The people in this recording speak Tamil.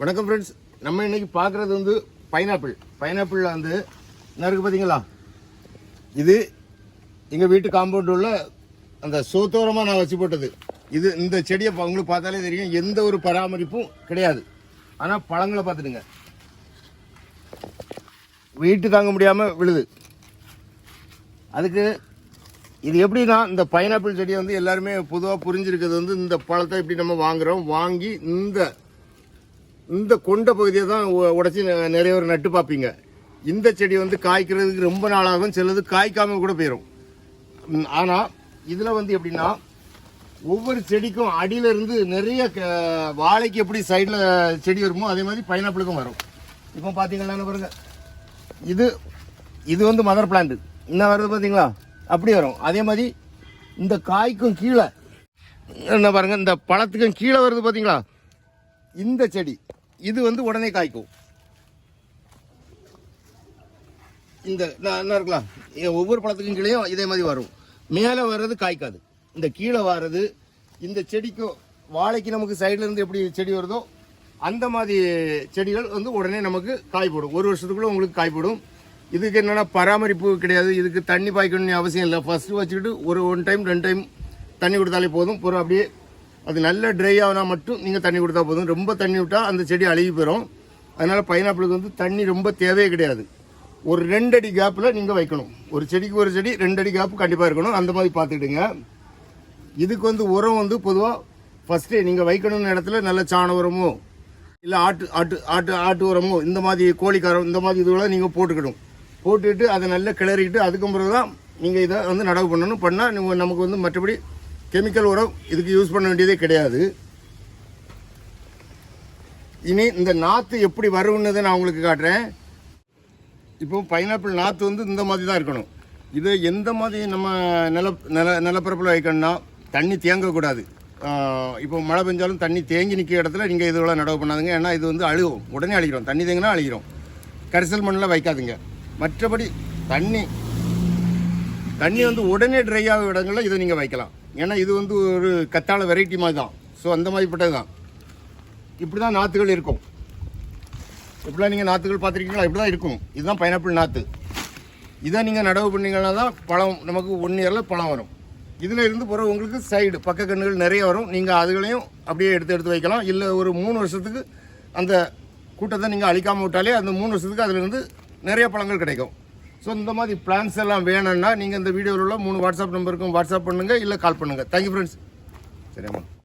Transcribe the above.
வணக்கம் ஃப்ரெண்ட்ஸ் நம்ம இன்னைக்கு பார்க்குறது வந்து பைனாப்பிள் பைனாப்பிளில் வந்து என்ன இருக்குது பார்த்தீங்களா? இது எங்கள் வீட்டு காம்பவுண்ட் உள்ள அந்த சோத்தோரமாக நான் வச்சு போட்டது. இது இந்த செடியை உங்களுக்கு பார்த்தாலே தெரியும். எந்த ஒரு பராமரிப்பும் கிடையாது. ஆனால் பழங்களை பார்த்துடுங்க. வீட்டு தாங்க முடியாமல் விழுது. அதுக்கு இது எப்படின்னா இந்த பைனாப்பிள் செடியை வந்து எல்லாருமே பொதுவாக புரிஞ்சிருக்கிறது வந்து இந்த பழத்தை இப்படி நம்ம வாங்குறோம். வாங்கி இந்த இந்த கொண்ட பகுதியை தான் உடச்சி உடைச்சி நெ- நிறைய பேர் நட்டு பார்ப்பீங்க. இந்த செடி வந்து காய்க்கிறதுக்கு ரொம்ப நாளாகும் சிலது காய்க்காம கூட போயிடும் ஆனால் இதில் வந்து எப்படின்னா ஒவ்வொரு செடிக்கும் அடியில இருந்து நிறைய க- வாழைக்கு எப்படி சைடில் செடி வருமோ அதே மாதிரி பைனாப்பிளுக்கும் வரும். இப்போ பார்த்தீங்கன்னா பாருங்கள் இது இது வந்து மதர் பிளான்ட் என்ன வருது பார்த்தீங்களா? அப்படி வரும். அதே மாதிரி இந்த காய்க்கும் கீழே என்ன பாருங்க இந்த பழத்துக்கும் கீழே வருது பார்த்தீங்களா? இந்த செடி. இது வந்து உடனே காய்க்கும். இந்த நான் என்ன இருக்கலாம் ஒவ்வொரு பழத்துக்கும் கீழேயும் இதே மாதிரி வரும். மேலே வர்றது காய்க்காது. இந்த கீழே வர்றது இந்த செடிக்கும் வாழைக்கு நமக்கு சைடில் இருந்து எப்படி செடி வருதோ அந்த மாதிரி செடிகள் வந்து உடனே நமக்கு காய் போடும் ஒரு வருஷத்துக்குள்ளே உங்களுக்கு காய் போடும் இதுக்கு என்னென்னா பராமரிப்பு கிடையாது. இதுக்கு தண்ணி பாய்க்கணும்னு அவசியம் இல்லை. ஃபஸ்ட்டு வச்சுக்கிட்டு ஒரு ஒன் டைம் ரெண்டு டைம் தண்ணி கொடுத்தாலே போதும். பிறகு அப்படியே அது நல்ல ட்ரை ஆகினா மட்டும் நீங்கள் தண்ணி கொடுத்தா போதும். ரொம்ப தண்ணி விட்டால் அந்த செடி அழுகி போயிடும் அதனால் பைனாப்பிளுக்கு வந்து தண்ணி ரொம்ப தேவையே கிடையாது. ஒரு ரெண்டு அடி கேப்பில் நீங்கள் வைக்கணும். ஒரு செடிக்கு ஒரு செடி ரெண்டு அடி கண்டிப்பாக இருக்கணும். அந்த மாதிரி பார்த்துக்கிடுங்க. இதுக்கு வந்து உரம் வந்து பொதுவாக ஃபஸ்ட்டு நீங்கள் வைக்கணும்னு இடத்துல நல்ல சாண உரமோ இல்லை ஆட்டு ஆட்டு ஆட்டு ஆட்டு உரமோ இந்த மாதிரி கோழிக்காரம் இந்த மாதிரி இதுவெல்லாம் நீங்கள் போட்டுக்கணும் போட்டுக்கிட்டு அதை நல்லா கிளறிக்கிட்டு அதுக்கு பிறகு தான் நீங்கள் இதை வந்து நடவு பண்ணணும். பண்ணால் நீங்கள் நமக்கு வந்து மற்றபடி கெமிக்கல் உரம் இதுக்கு யூஸ் பண்ண வேண்டியதே கிடையாது. இனி இந்த நாற்று எப்படி வரும்னதை நான் உங்களுக்கு காட்டுறேன். இப்போ பைனாப்பிள் நாற்று வந்து இந்த மாதிரி தான் இருக்கணும். இது எந்த மாதிரி நம்ம நில நில நிலப்பரப்பில் வைக்கணும்னா தண்ணி தேங்கக்கூடாது. இப்போ மழை பெஞ்சாலும் தண்ணி தேங்கி நிற்கிற இடத்துல நீங்கள் இதுவெல்லாம் நடவு பண்ணாதுங்க. ஏன்னா இது வந்து அழுகும். உடனே அழிக்கிறோம். தண்ணி தேங்கினா அழிக்கிறோம். கரிசல் மண்ணில் வைக்காதுங்க. மற்றபடி தண்ணி தண்ணி வந்து உடனே ட்ரை ஆகும் இடங்களில் இதை நீங்கள் வைக்கலாம். ஏன்னா இது வந்து ஒரு கத்தாழ வெரைட்டி மாதிரி தான். ஸோ அந்த மாதிரிப்பட்டது தான். இப்படி தான் நாற்றுகள் இருக்கும். இப்படிலாம் நீங்கள் நாற்றுகள் பார்த்துருக்கீங்களா? இப்படி தான் இருக்கும். இதுதான் பைனாப்பிள் நாற்று இதை நீங்கள் நடவு பண்ணீங்கன்னா தான் பழம் நமக்கு ஒன் இயரில் பழம் வரும். இதில் இருந்து பிறகு உங்களுக்கு சைடு பக்க கண்ணுகள் நிறைய வரும். நீங்கள் அதுகளையும் அப்படியே எடுத்து எடுத்து வைக்கலாம். இல்லை ஒரு மூணு வருஷத்துக்கு அந்த கூட்டத்தை நீங்கள் அழிக்காமல் விட்டாலே அந்த மூணு வருஷத்துக்கு அதிலிருந்து நிறைய பழங்கள் கிடைக்கும். ஸோ இந்த மாதிரி பிளான்ஸ் எல்லாம் வேணும்னா நீங்கள் இந்த வீடியோவில் உள்ள மூணு வாட்ஸ்அப் நம்பருக்கும் வாட்ஸ்அப் பண்ணுங்கள் இல்லை கால் பண்ணுங்கள் தேங்க்யூ ஃப்ரெண்ட்ஸ் சரியாம்மா